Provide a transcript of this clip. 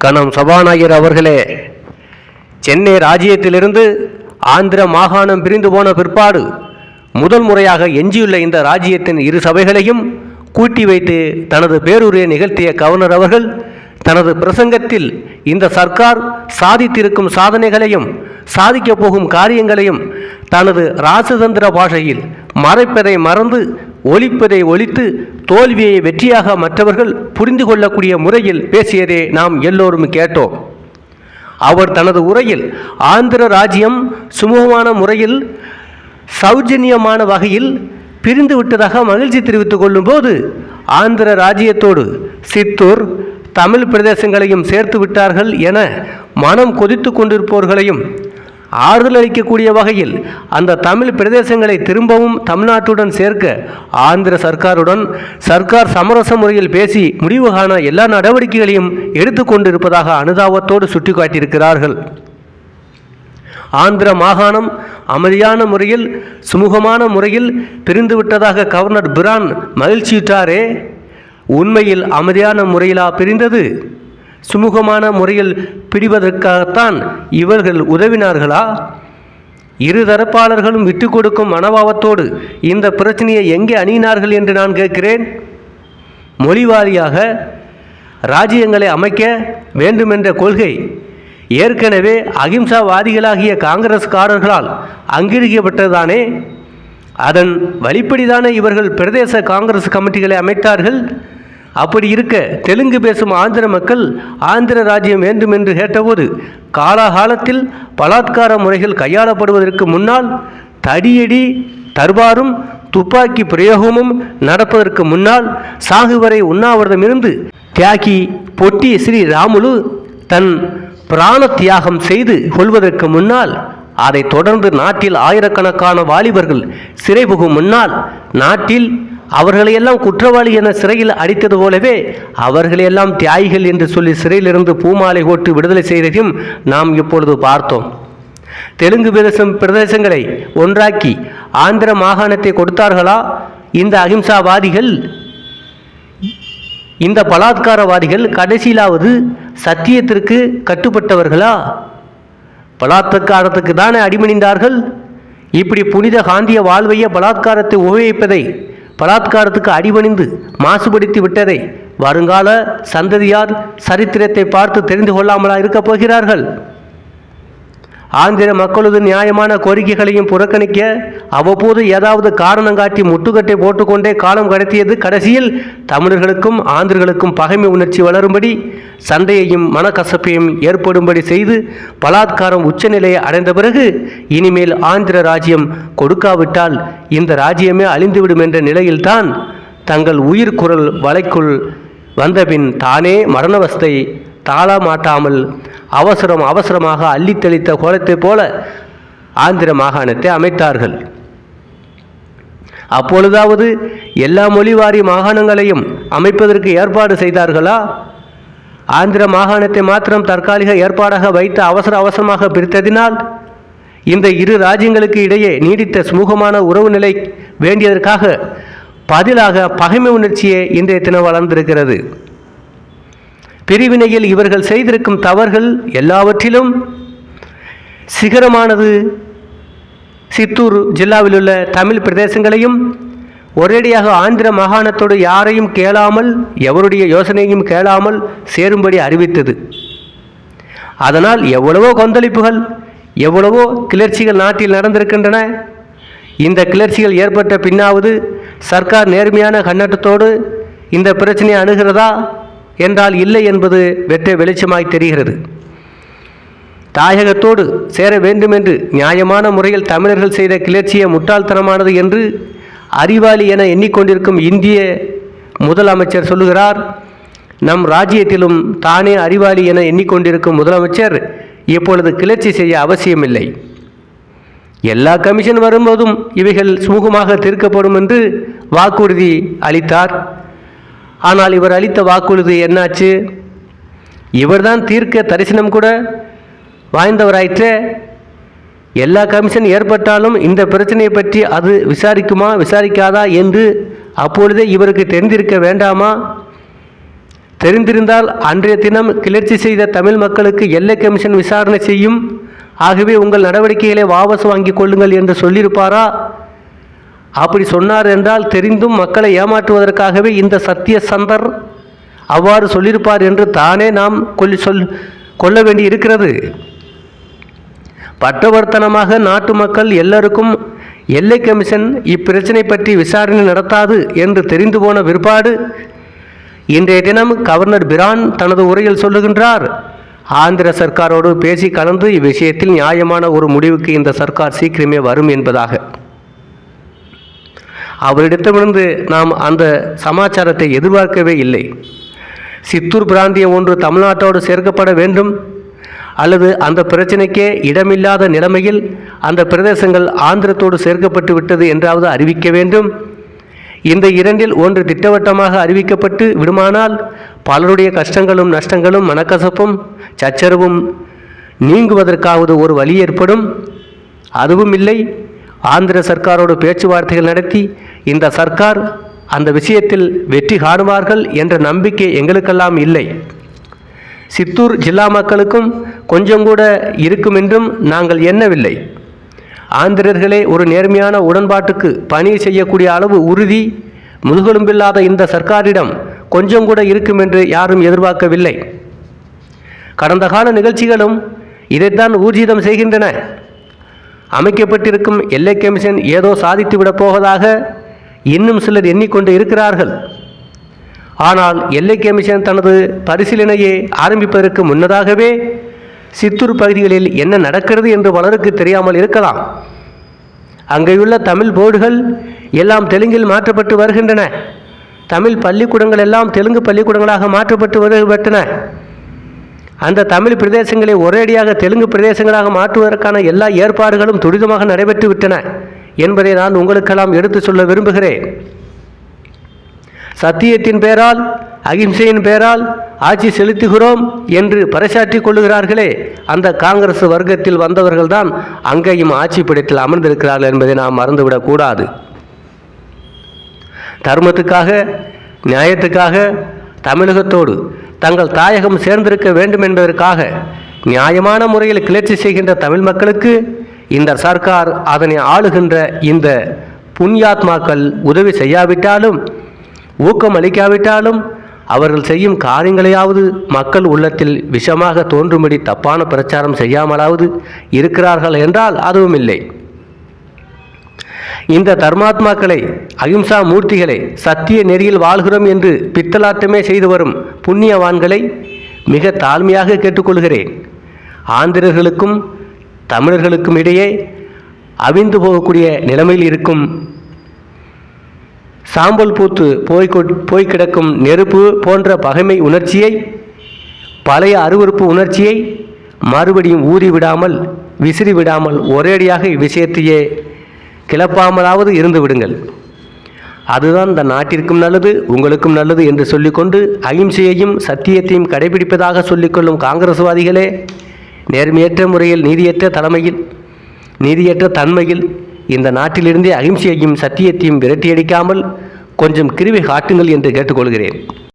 கணம் சபாநாயகர் அவர்களே சென்னை ராஜ்யத்திலிருந்து ஆந்திர மாகாணம் பிரிந்து போன பிற்பாடு முதல் முறையாக எஞ்சியுள்ள இந்த ராஜ்யத்தின் இரு சபைகளையும் கூட்டி வைத்து தனது பேருரையை நிகழ்த்திய கவர்னர் அவர்கள் தனது பிரசங்கத்தில் இந்த சர்க்கார் சாதித்திருக்கும் சாதனைகளையும் சாதிக்கப் போகும் காரியங்களையும் தனது ராசதந்திர பாஷையில் மறைப்பதை மறந்து ஒழிப்பதை ஒழித்து தோல்வியை வெற்றியாக மற்றவர்கள் புரிந்து கொள்ளக்கூடிய முறையில் பேசியதை நாம் எல்லோரும் கேட்டோம். அவர் தனது உரையில் ஆந்திர ராஜ்யம் சுமூகமான முறையில் சௌஜன்யமான வகையில் பிரிந்து விட்டதாக மகிழ்ச்சி தெரிவித்துக் கொள்ளும்போது ஆந்திர ராஜ்யத்தோடு சித்தூர் தமிழ் பிரதேசங்களையும் சேர்த்து விட்டார்கள் என மனம் கொதித்து கொண்டிருப்பவர்களையும் ஆறுதல் அளிக்கக்கூடிய வகையில் அந்த தமிழ் பிரதேசங்களை திரும்பவும் தமிழ்நாட்டுடன் சேர்க்க ஆந்திர சர்க்காருடன் சர்க்கார் சமரச முறையில் பேசி முடிவு காண எல்லா நடவடிக்கைகளையும் எடுத்துக்கொண்டிருப்பதாக அனுதாபத்தோடு சுட்டிக்காட்டியிருக்கிறார்கள். ஆந்திர மாகாணம் அமைதியான முறையில் சுமூகமான முறையில் பிரிந்துவிட்டதாக கவர்னர் பிரான் மகிழ்ச்சியுற்றாரே உண்மையில் அமைதியான முறையிலா பிரிந்தது? சுமூகமான முறையில் பிரிவதற்காகத்தான் இவர்கள் உதவினார்களா? இரு தரப்பாளர்களும் விட்டு கொடுக்கும் மனோபாவத்தோடு இந்த பிரச்சனையை எங்கே அணியினார்கள் என்று நான் கேட்கிறேன். மொழிவாரியாக ராஜ்யங்களை அமைக்க வேண்டுமென்ற கொள்கை ஏற்கனவே அகிம்சாவாதிகளாகிய காங்கிரஸ்காரர்களால் அங்கீகரிக்கப்பட்டதானே அதன் வழிப்படிதானே இவர்கள் பிரதேச காங்கிரஸ் கமிட்டிகளை அமைத்தார்கள்? அப்படி இருக்க தெலுங்கு பேசும் ஆந்திர மக்கள் ஆந்திர ராஜ்யம் வேண்டும் என்று கேட்டபோது காலாகாலத்தில் பலாத்கார முறைகள் கையாளப்படுவதற்கு முன்னால் தடியடி தர்பாரும் துப்பாக்கி பிரயோகமும் நடப்பதற்கு முன்னால் சாகுவரை உண்ணாவிரதம் இருந்து தியாகி பொட்டி ஸ்ரீ ராமுலு தன் பிராண தியாகம் செய்து கொள்வதற்கு முன்னால் அதைத் தொடர்ந்து நாட்டில் ஆயிரக்கணக்கான வாலிபர்கள் சிறை புகும் முன்னால் நாட்டில் அவர்களையெல்லாம் குற்றவாளி என சிறையில் அடித்தது போலவே அவர்களையெல்லாம் தியாகிகள் என்று சொல்லி சிறையிலிருந்து பூமாலை போட்டு விடுதலை செய்ததையும் நாம் இப்பொழுது பார்த்தோம். தெலுங்கு பிரதேசம் பிரதேசங்களை ஒன்றாக்கி ஆந்திர மாகாணத்தை கொடுத்தார்களா? இந்த அகிம்சாவாதிகள் இந்த பலாத்காரவாதிகள் கடைசியிலாவது சத்தியத்திற்கு கட்டுப்பட்டவர்களா? பலாத்காரத்துக்கு தானே அடிமணிந்தார்கள் இப்படி புனித காந்திய வாழ்வைய பலாத்காரத்தை உபயோகிப்பதை பலாத்காரத்துக்கு அடிபணிந்து மாசுபடுத்தி விட்டதை வருங்கால சந்ததியார் சரித்திரத்தை பார்த்து தெரிந்து கொள்ளாமலா இருக்கப் போகிறார்கள்? ஆந்திர மக்களது நியாயமான கோரிக்கைகளையும் புறக்கணிக்க அவ்வப்போது ஏதாவது காரணம் காட்டி முட்டுக்கட்டை போட்டுக்கொண்டே காலம் கடத்தியது கடைசியில் தமிழர்களுக்கும் ஆந்திரர்களுக்கும் பகைமை உணர்ச்சி வளரும்படி சண்டையையும் மனக்கசப்பையும் ஏற்படும்படி செய்து பலாத்காரம் உச்சநிலையை அடைந்த பிறகு இனிமேல் ஆந்திர ராஜ்யம் கொடுக்காவிட்டால் இந்த ராஜ்யமே அழிந்துவிடும் என்ற நிலையில்தான் தங்கள் உயிர் குரல் வலைக்குள் வந்தபின் தானே மரணவஸ்தை தாளமாட்டாமல் அவசரம் அவசரமாக அள்ளித் தெளித்த கோலத்தைப் போல ஆந்திர மாகாணத்தை அமைத்தார்கள். அப்பொழுதாவது எல்லா மொழிவாரி மாகாணங்களையும் அமைப்பதற்கு ஏற்பாடு செய்தார்களா? ஆந்திர மாகாணத்தை மாத்திரம் தற்காலிக ஏற்பாடாக வைத்து அவசர அவசரமாக பிரித்ததினால் இந்த இரு ராஜ்யங்களுக்கு இடையே நீடித்த சுமூகமான உறவு நிலை வேண்டியதற்காக பதிலாக பகைமை உணர்ச்சியே இன்றைய தினம் வளர்ந்திருக்கிறது. பிரிவினையில் இவர்கள் செய்திருக்கும் தவறுகள் எல்லாவற்றிலும் சிகரமானது. சித்தூர் ஜில்லாவிலுள்ள தமிழ் பிரதேசங்களையும் ஒரேடியாக ஆந்திர மாகாணத்தோடு யாரையும் கேளாமல் எவருடைய யோசனையும் கேளாமல் சேரும்படி அறிவித்தது. அதனால் எவ்வளவோ கொந்தளிப்புகள் எவ்வளவோ கிளர்ச்சிகள் நாட்டில் நடந்திருக்கின்றன. இந்த கிளர்ச்சிகள் ஏற்பட்ட பின்னாவது சர்க்கார் நேர்மையான கண்ணட்டத்தோடு இந்த பிரச்சனையை அணுகிறதா என்றால் இல்லை என்பது வெற்ற வெளிச்சமாய் தெரிகிறது. தாயகத்தோடு சேர வேண்டுமென்று நியாயமான முறையில் தமிழர்கள் செய்த கிளர்ச்சியை முட்டாள்தனமானது என்று அறிவாளி என எண்ணிக்கொண்டிருக்கும் இந்திய முதலமைச்சர் சொல்லுகிறார் நம் ராஜ்யத்திலும் தானே அறிவாளி என எண்ணிக்கொண்டிருக்கும் முதலமைச்சர் இப்பொழுது கிளர்ச்சி செய்ய அவசியமில்லை. எல்லா கமிஷன் வரும்போதும் இவைகள் சுமூகமாக தீர்க்கப்படும் என்று வாக்குறுதி அளித்தார். ஆனால் இவர் அளித்த வாக்குறுதி என்னாச்சு? இவர்தான் தீர்க்க தரிசனம் கூட வாய்ந்தவராயிற்றே. எல்லா கமிஷன் ஏற்பட்டாலும் இந்த பிரச்சனையை பற்றி அது விசாரிக்குமா விசாரிக்காதா என்று அப்பொழுதே இவருக்கு தெரிந்திருக்க வேண்டாமா? தெரிந்திருந்தால் அன்றைய தினம் கிளர்ச்சி செய்த தமிழ் மக்களுக்கு எல்லை கமிஷன் விசாரணை செய்யும். ஆகவே உங்கள் நடவடிக்கைகளை வாபஸ் வாங்கிக் கொள்ளுங்கள் என்று சொல்லியிருப்பாரா? அப்படி சொன்னார் என்றால் தெரிந்தும் மக்களை ஏமாற்றுவதற்காகவே இந்த சத்திய சந்தர் அவ்வாறு சொல்லியிருப்பார் என்று தானே நாம் கொல்லி சொல் கொள்ள வேண்டி இருக்கிறது. பட்டவர்த்தனமாக நாட்டு மக்கள் எல்லாருக்கும் எல்லை கமிஷன் இப்பிரச்சனை பற்றி விசாரணை நடத்தாது என்று தெரிந்து போன பிற்பாடு இன்றைய தினம் கவர்னர் பிரான் தனது உரையில் சொல்லுகின்றார் ஆந்திர சர்க்காரோடு பேசி கலந்து இவ்விஷயத்தில் நியாயமான ஒரு முடிவுக்கு இந்த சர்க்கார் சீக்கிரமே வரும் என்பதாக. அவரிடத்திலிருந்து நாம் அந்த சமாச்சாரத்தை எதிர்பார்க்கவே இல்லை. சித்தூர் பிராந்தியம் ஒன்று தமிழ்நாட்டோடு சேர்க்கப்பட வேண்டும். அல்லது அந்த பிரச்சனைக்கே இடமில்லாத நிலைமையில் அந்த பிரதேசங்கள் ஆந்திரத்தோடு சேர்க்கப்பட்டு விட்டது என்றாவது அறிவிக்க வேண்டும். இந்த இரண்டில் ஒன்று திட்டவட்டமாக அறிவிக்கப்பட்டு விடுமானால் பலருடைய கஷ்டங்களும் நஷ்டங்களும் மனக்கசப்பும் சச்சரவும் நீங்குவதற்காவது ஒரு வழி ஏற்படும். அதுவும் இல்லை ஆந்திர சர்க்காரோடு பேச்சுவார்த்தைகள் நடத்தி இந்த சர்க்கார் அந்த விஷயத்தில் வெற்றி காணுவார்கள் என்ற நம்பிக்கை எங்களுக்கெல்லாம் இல்லை. சித்தூர் ஜில்லா மக்களுக்கும் கொஞ்சம் கூட இருக்கும் என்றும் நாங்கள் எண்ணவில்லை. ஆந்திரர்களே ஒரு நேர்மையான உடன்பாட்டுக்கு பணி செய்யக்கூடிய அளவு உறுதி முதுகெலும்பில்லாத இந்த சர்க்காரிடம் கொஞ்சம் கூட இருக்கும் என்று யாரும் எதிர்பார்க்கவில்லை. கடந்த கால நிகழ்ச்சிகளும் இதைத்தான் ஊர்ஜிதம் செய்கின்றன. அமைக்கப்பட்டிருக்கும் எல்லை கமிஷன் ஏதோ சாதித்துவிடப் போவதாக இன்னும் சிலர் எண்ணிக்கொண்டு இருக்கிறார்கள். ஆனால் எல்லை கமிஷன் தனது பரிசீலனையை ஆரம்பிப்பதற்கு முன்னதாகவே சித்தூர் பகுதிகளில் என்ன நடக்கிறது என்று பலருக்கு தெரியாமல் இருக்கலாம். அங்கேயுள்ள தமிழ் போர்டுகள் எல்லாம் தெலுங்கில் மாற்றப்பட்டு வருகின்றன. தமிழ் பள்ளிக்கூடங்கள் எல்லாம் தெலுங்கு பள்ளிக்கூடங்களாக மாற்றப்பட்டு வருகின்றன. அந்த தமிழ் பிரதேசங்களை ஒரேடியாக தெலுங்கு பிரதேசங்களாக மாற்றுவதற்கான எல்லா ஏற்பாடுகளும் துரிதமாக நடைபெற்று விட்டன என்பதை நான் உங்களுக்கெல்லாம் எடுத்து சொல்ல விரும்புகிறேன். சத்தியத்தின் பெயரால் அகிம்சையின் பெயரால் ஆட்சி செலுத்துகிறோம் என்று பறைசாற்றி கொள்ளுகிறார்களே. அந்த காங்கிரஸ் வர்க்கத்தில் வந்தவர்கள்தான் அங்கேயும் ஆட்சி பிடித்தில் அமர்ந்திருக்கிறார்கள் என்பதை நாம் மறந்துவிடக்கூடாது தர்மத்துக்காக நியாயத்துக்காக தமிழகத்தோடு தங்கள் தாயகம் சேர்ந்திருக்க வேண்டும் என்பதற்காக நியாயமான முறையில் கிளர்ச்சி செய்கின்ற தமிழ் மக்களுக்கு இந்த சர்க்கார் அதனை ஆளுகின்ற இந்த புண்ணியாத்மாக்கள் உதவி செய்யாவிட்டாலும் ஊக்கம் அளிக்காவிட்டாலும் அவர்கள் செய்யும் காரியங்களையாவது மக்கள் உள்ளத்தில் விஷமாக தோன்றும்படி தப்பான பிரச்சாரம் செய்யாமலாவது இருக்கிறார்கள் என்றால் அதுவும் இல்லை. இந்த தர்மாத்மாக்களை அகிம்சா மூர்த்திகளை சத்திய நெறியில் வாழ்கிறோம் என்று பித்தலாட்டமே செய்து வரும் புண்ணியவான்களை மிக தாழ்மையாக கேட்டுக்கொள்கிறேன். ஆந்திரர்களுக்கும் தமிழர்களுக்கும் இடையே அவிந்து போகக்கூடிய நிலைமையில் இருக்கும் சாம்பல் பூத்து போய் போய் கிடக்கும் நெருப்பு போன்ற பகைமை உணர்ச்சியை பழைய அருவறுப்பு உணர்ச்சியை மறுபடியும் ஊறி விடாமல் விசிறி விடாமல் ஒரேடியாக இவ்விஷயத்தையே கிளப்பாமலாவது இருந்து விடுங்கள். அதுதான் இந்த நாட்டிற்கும் நல்லது உங்களுக்கும் நல்லது என்று சொல்லிக்கொண்டு அகிம்சையையும் சத்தியத்தையும் கடைபிடிப்பதாக சொல்லிக்கொள்ளும் காங்கிரஸ்வாதிகளே நேர்மையற்ற முறையில் நீதியற்ற தலைமையில் நீதியற்ற தன்மையில் இந்த நாட்டிலிருந்தே அகிம்சையையும் சத்தியத்தையும் விரட்டியடிக்காமல் கொஞ்சம் கிருவி காட்டுங்கள் என்று கேட்டுக்கொள்கிறேன்.